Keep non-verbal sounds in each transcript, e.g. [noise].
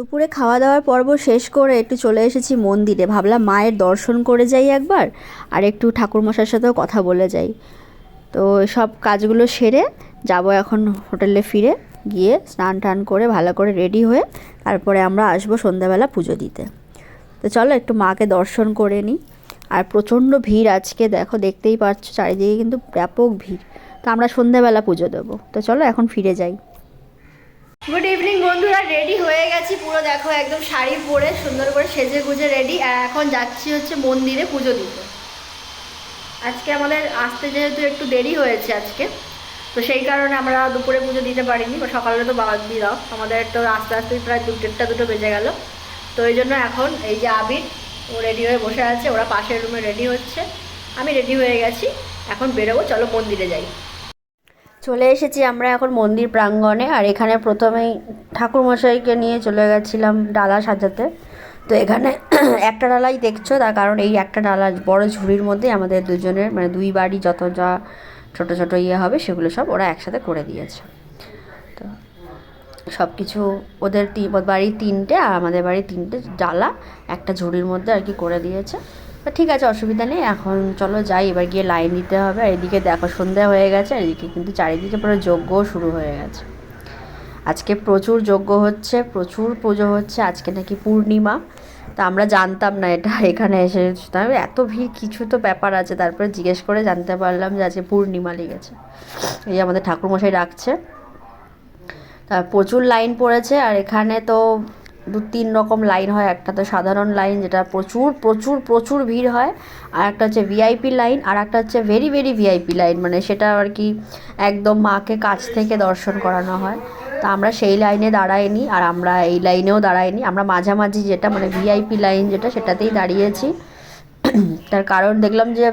দুপুরে খাওয়া দাওয়ার পর্ব শেষ করে একটু চলে এসেছি মন্দিরে। ভাবলাম মায়ের দর্শন করে যাই একবার আর একটু ঠাকুরমশার সাথেও কথা বলে যাই। তো সব কাজগুলো সেরে যাব এখন হোটেলে ফিরে, গিয়ে স্নান টান করে ভালো করে রেডি হয়ে তারপরে আমরা আসব সন্ধ্যাবেলা পুজো দিতে। তো চলো একটু মাকে দর্শন করে নিই। আর প্রচণ্ড ভিড় আজকে, দেখো দেখতেই পাচ্ছ, চারিদিকে কিন্তু ব্যাপক ভিড়। তো আমরা সন্ধ্যাবেলা পুজো দেবো। তো চলো এখন ফিরে যাই। গুড ইভিনিং বন্ধুরা। রেডি হয়ে গেছি পুরো, দেখো, একদম শাড়ি পরে সুন্দর করে সেজে গুজে রেডি আর এখন যাচ্ছি হচ্ছে মন্দিরে পুজো দিতে। আজকে আমাদের আসতে যেহেতু একটু দেরি হয়েছে আজকে, তো সেই কারণে আমরা দুপুরে পুজো দিতে পারিনি। বা সকালে তো বাদ দিয়ে দাও। আমাদের তো আস্তে আস্তে প্রায় দু দেড়টা দুটো বেজে গেল। তো এই জন্য এখন এই যে আবির, ও রেডি হয়ে বসে আছে। ওরা পাশের রুমে রেডি হচ্ছে। আমি রেডি হয়ে গেছি। এখন বেরোবো, চলো মন্দিরে যাই। চলে এসেছি আমরা এখন মন্দির প্রাঙ্গণে, আর এখানে প্রথমেই ঠাকুরমশাইকে নিয়ে চলে গেছিলাম ডালা সাজাতে। তো এখানে [clears throat] একটা ডালাই দেখছ, তার কারণ এই একটা ডালা বড় ঝুড়ির মধ্যে আমাদের দুজনের মানে দুই বাড়ি যত যা ছোটো ছোটো ইয়ে হবে সেগুলো সব ওরা একসাথে করে দিয়েছে। তো সব কিছু ওদের বাড়ির তিনটে আর আমাদের বাড়ির তিনটে ডালা একটা ঝুড়ির মধ্যে আর কি করে দিয়েছে। ঠিক আছে, অসুবিধা নেই। এখন চলো যাই, এবার গিয়ে লাইন দিতে হবে। আর এদিকে দেখো, সন্ধ্যা হয়ে গেছে, আর এদিকে কিন্তু চারিদিকে পুরো যজ্ঞও শুরু হয়ে গেছে। আজকে প্রচুর যজ্ঞ হচ্ছে, প্রচুর পুজো হচ্ছে। আজকে নাকি পূর্ণিমা। তা আমরা জানতাম না এটা, এখানে এসে এত ভিড়, কিছু তো ব্যাপার আছে। তারপরে জিজ্ঞেস করে জানতে পারলাম যে আজকে পূর্ণিমা লেগেছে। এই আমাদের ঠাকুরমশাই ডাকছে। তার প্রচুর লাইন পড়েছে, আর এখানে তো দু তিন রকম লাইন হয়। একটা তো সাধারণ লাইন যেটা প্রচুর প্রচুর প্রচুর ভিড় হয়। আর একটা হচ্ছে ভিআইপি লাইন আর একটা হচ্ছে ভেরি ভেরি ভিআইপি লাইন মানে সেটা আর কি একদম মাকে কাছ থেকে দর্শন করানো হয়। তা আমরা সেই লাইনে দাঁড়াইনি আর আমরা এই লাইনেও দাঁড়াইনি আমরা মাঝামাঝি যেটা মানে ভিআইপি লাইন যেটা, সেটাতেই দাঁড়িয়েছি। তার কারণ দেখলাম যে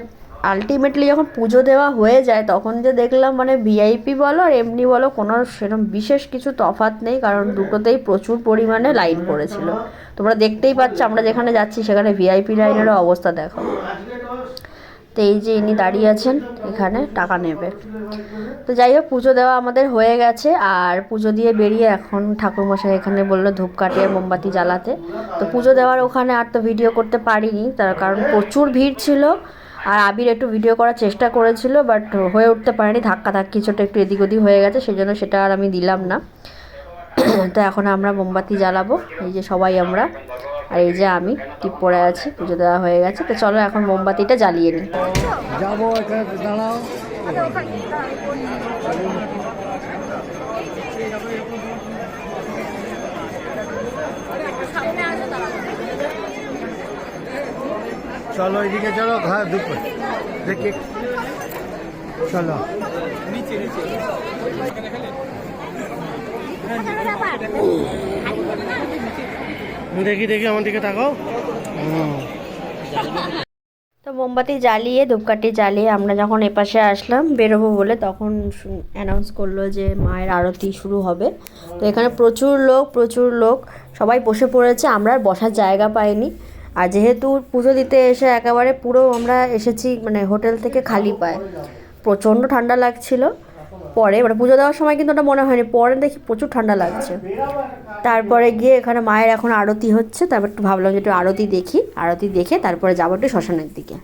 আলটিমেটলি যখন পুজো দেওয়া হয়ে যায়, তখন যে দেখলাম মানে ভিআইপি বলো আর এমনি বলো কোনো সেরকম বিশেষ কিছু তফাৎ নেই, কারণ দুটোতেই প্রচুর পরিমাণে লাইন পড়েছিল। তোমরা দেখতেই পাচ্ছ আমরা যেখানে যাচ্ছি সেখানে ভিআইপি লাইনেরও অবস্থা দেখো। তো এই যে ইনি দাঁড়িয়ে আছেন, এখানে টাকা নেবে। তো যাই হোক, পুজো দেওয়া আমাদের হয়ে গেছে, আর পুজো দিয়ে বেরিয়ে এখন ঠাকুরমশাই এখানে বলল ধূপকাঠি আর মোমবাতি জ্বালাতে। তো পুজো দেওয়ার ওখানে আর তো ভিডিও করতে পারিনি, তার কারণ প্রচুর ভিড় ছিল। আর আবির একটু ভিডিও করার চেষ্টা করেছিল বাট হয়ে উঠতে পারেনি। ধাক্কা ধাক্কি ছোটো একটু এদিক ওদিক হয়ে গেছে সেই জন্য সেটা আর আমি দিলাম না। [clears throat] তো এখন আমরা মোমবাতি জ্বালাবো, এই যে সবাই আমরা, আর এই যে আমি, টিপ পরে আছি, পুজো দেওয়া হয়ে গেছে। তো চলো এখন মোমবাতিটা জ্বালিয়ে নিই। যাব দাঁড়াও। চলো এদিকে চলো ঘর দুপুর দেখি। চলো। দেখি দেখি, আমার দিকে তাকাও। তো মোমবাতি জ্বালিয়ে, ধূপকাঠি জ্বালিয়ে আমরা যখন এপাশে আসলাম, বেরোবো বলে তখন অ্যানাউন্স করল যে মায়ের আরতি শুরু হবে। তো এখানে প্রচুর লোক প্রচুর লোক। সবাই বসে পড়েছে, আমরা আর বসার জায়গা পাইনি। আর যেহেতু পুজো দিতে এসে একেবারে পুরো আমরা এসেছি মানে হোটেল থেকে খালি পায়। প্রচণ্ড ঠান্ডা লাগছিল। পরে মানে পুজো দেওয়ার সময় কিন্তু ওটা মনে হয়নি, পরে দেখি প্রচুর ঠান্ডা লাগছে। তারপরে গিয়ে এখানে মায়ের এখন আরতি হচ্ছে, তারপর একটু ভাবলাম যে একটু আরতি দেখি, আরতি দেখে তারপরে যাব একটু শ্মশানের দিকে।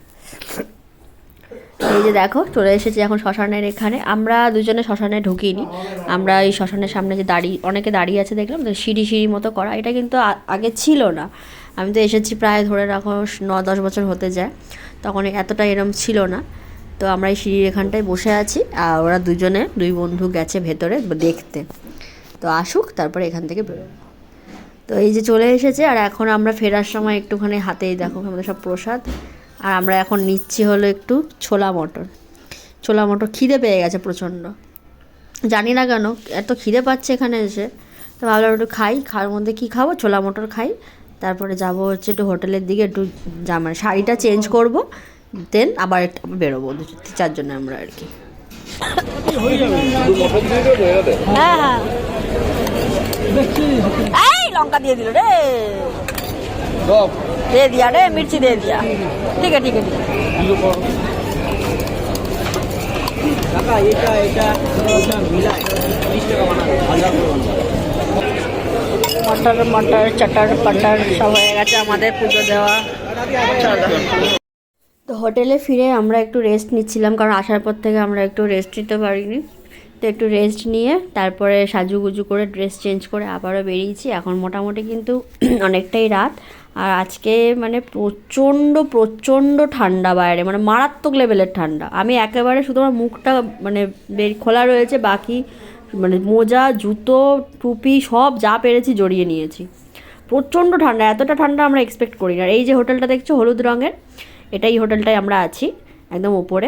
এই যে দেখো, চলে এসেছি এখন শ্মশানের এখানে। আমরা দুজনে শ্মশানে ঢুকিনি। আমরা এই শ্মশানের সামনে যে দাঁড়িয়ে, অনেকে দাঁড়িয়ে আছে দেখলাম, তো সিঁড়ি সিঁড়ি মতো করা। এটা কিন্তু আগে ছিল না। আমি তো এসেছি প্রায় ধরে রাখো ন দশ বছর হতে যায়। তখন এতটা এরম ছিল না। তো আমরা এই সিঁড়ির এখানটায় বসে আছি। আর ওরা দুজনে, দুই বন্ধু গেছে ভেতরে দেখতে। তো আসুক, তারপরে এখান থেকে বেরোবো। তো এই যে চলে এসেছে, আর এখন আমরা ফেরার সময় একটুখানি হাতেই দেখো, আমাদের সব প্রসাদ। আর আমরা এখন নিচ্ছি হলো একটু ছোলা মটর। ছোলা মটর খিদে পেয়ে গেছে প্রচণ্ড। জানি না কেন, এত খিদে পাচ্ছে এখানে এসে। তো ভাবলাম একটু খাই, খাওয়ার মধ্যে কী খাব? ছোলা মটর খাই। তারপরে যাব হচ্ছে একটু হোটেলের দিকে, একটু মানে শাড়িটা চেঞ্জ করব। দেন আবার একটু বেরোবো চারজনে আমরা আর কি। হ্যাঁ হ্যাঁ। লঙ্কা দিয়ে দিল রে। দে দিয়া রে মির্চি দে দিয়া ঠিক আছে ঠিক আছে। ঠিক আছে কাকা এটা এটা এটা মিলায়। বিশ টাকা বানাবে হাজার করে বানাবে মটর মটর চটর পটর সব হয়ে গেছে আমাদের পুজো দেওয়া। চলো তো হোটেলে ফিরে আমরা একটু রেস্ট নিচ্ছিলাম কারণ আসার পর থেকে আমরা একটু রেস্ট নিতে পারিনি। তো একটু রেস্ট নিয়ে, তারপরে সাজুগুজু করে ড্রেস চেঞ্জ করে আবারও বেরিয়েছি। এখন মোটামুটি কিন্তু [clears throat] অনেকটাই রাত। আর আজকে মানে প্রচণ্ড প্রচণ্ড ঠান্ডা বাইরে মানে মারাত্মক লেভেলের ঠান্ডা। আমি একেবারে শুধু আমার মুখটা মানে খোলা রয়েছে, বাকি মানে মোজা, জুতো, টুপি সব যা পেরেছি জড়িয়ে নিয়েছি। প্রচণ্ড ঠান্ডা, এতটা ঠান্ডা আমরা এক্সপেক্ট করি না। এই যে হোটেলটা দেখছ হলুদ রঙের, এটাই হোটেলটায় আমরা আছি, একদম ওপরে।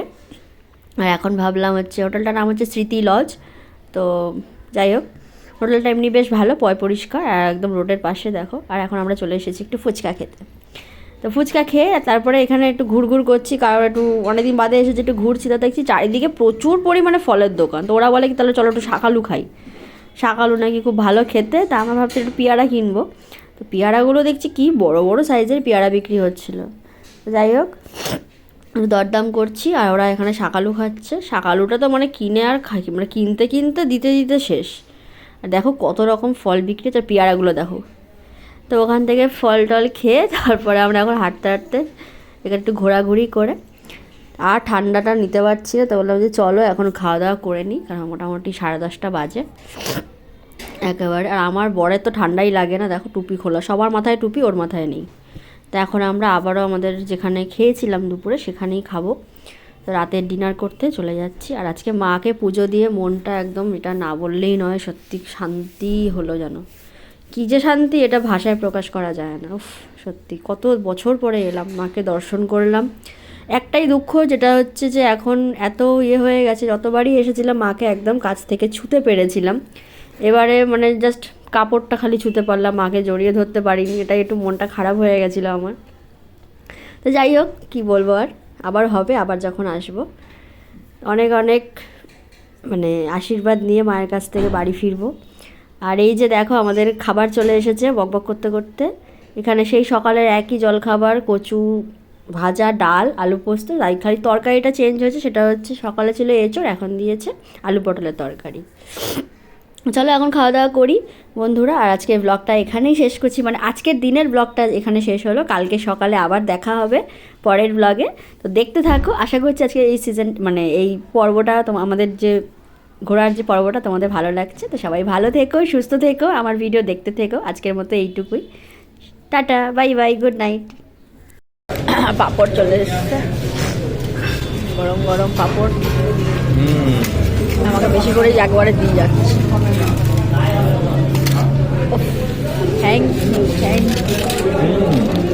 আর এখন ভাবলাম হচ্ছে হোটেলটার নাম হচ্ছে স্মৃতি লজ, তো যাই হোক, হোটেলটা এমনি বেশ ভালো, পয় পরিষ্কার আর একদম রোডের পাশে দেখো। আর এখন আমরা চলে এসেছি একটু ফুচকা খেতে। তো ফুচকা খেয়ে তারপরে এখানে একটু ঘুরঘুর করছি, কারণ একটু অনেকদিন বাদে এসেছি, একটু ঘুরছি। তো দেখছি চারিদিকে প্রচুর পরিমাণে ফলের দোকান। তো ওরা বলে কি, তাহলে চলো একটু শাকালু খাই। শাকালু নাকি খুব ভালো খেতে, তা আমরা ভাবছি একটু পেয়ারা কিনবো। তো পেয়ারাগুলো দেখছি কি বড় বড় সাইজের পেয়ারা বিক্রি হচ্ছিল। যাই হোক দরদাম করছি আর ওরা এখানে শাকালু খাচ্ছে। শাকালুটা তো মানে কিনে আর খাই মানে কিনতে কিনতে দিতে দিতে শেষ। আর দেখো কত রকম ফল বিক্রি হচ্ছে। পেয়ারাগুলো দেখো। তো ওখান থেকে ফল টল খেয়ে [laughs] তারপরে আমরা এখন হাঁটতে হাঁটতে এখানে একটু ঘোরাঘুরি করে। আর ঠান্ডাটা নিতে পারছি না। তো বললাম যে চলো এখন খাওয়া দাওয়া করে নিই। কারণ মোটামুটি সাড়ে দশটা বাজে। একেবারে। আর আমার বরের তো ঠান্ডাই লাগে না। দেখো টুপি খোলা। সবার মাথায় টুপি, ওর মাথায় নেই। তো এখন আমরা আবারও আমাদের যেখানে খেয়েছিলাম দুপুরে সেখানেই খাব। তো রাতের ডিনার করতে চলে যাচ্ছি। আর আজকে মাকে পুজো দিয়ে মনটা একদম এটা না বললেই নয়, সত্যি শান্তি হলো যেন। কী যে শান্তি, এটা ভাষায় প্রকাশ করা যায় না। উফ, সত্যি কত বছর পরে এলাম, মাকে দর্শন করলাম। একটাই দুঃখ, যেটা হচ্ছে যে এখন এত ইয়ে হয়ে গেছে, যতবারই এসেছিলাম, মাকে একদম কাছ থেকে ছুতে পেরেছিলাম। এবারে মানে জাস্ট কাপড়টা খালি ছুতে পারলাম মাকে জড়িয়ে ধরতে পারিনি, এটাই একটু মনটা খারাপ হয়ে গেছিল আমার। তো যাই হোক, কী বলব আর? আবার হবে, আবার যখন আসব। অনেক অনেক মানে আশীর্বাদ নিয়ে মায়ের কাছ থেকে বাড়ি ফিরবো। আর এই যে দেখো, আমাদের খাবার চলে এসেছে বকবক করতে করতে। এখানে সেই সকালের একই জলখাবার, কচু ভাজা, ডাল, আলু পোস্ত, তাই খালি তরকারিটা চেঞ্জ হয়েছে, সেটা হচ্ছে সকালে ছিল এঁচড়, এখন দিয়েছে আলু পটলের তরকারি। চলো এখন খাওয়া দাওয়া করি বন্ধুরা। আর আজকের ব্লগটা এখানেই শেষ করছি। মানে আজকের দিনের ব্লগটা এখানে শেষ হলো। কালকে সকালে আবার দেখা হবে পরের ব্লগে তো দেখতে থাকো। আশা করছি আজকে এই সিজন মানে এই পর্বটা তোমা আমাদের যে ঘোরার যে পর্বটা তোমাদের ভালো লাগছে। তো সবাই ভালো থেকো সুস্থ থেকো আমার ভিডিও দেখতে থেকো। আজকের মতো এইটুকুই। Tata bye bye good night পাপড় চলে এসছে। গরম গরম পাপড়। আমাকে বেশি করে একবারে দিয়ে যাচ্ছে। Thank you thank you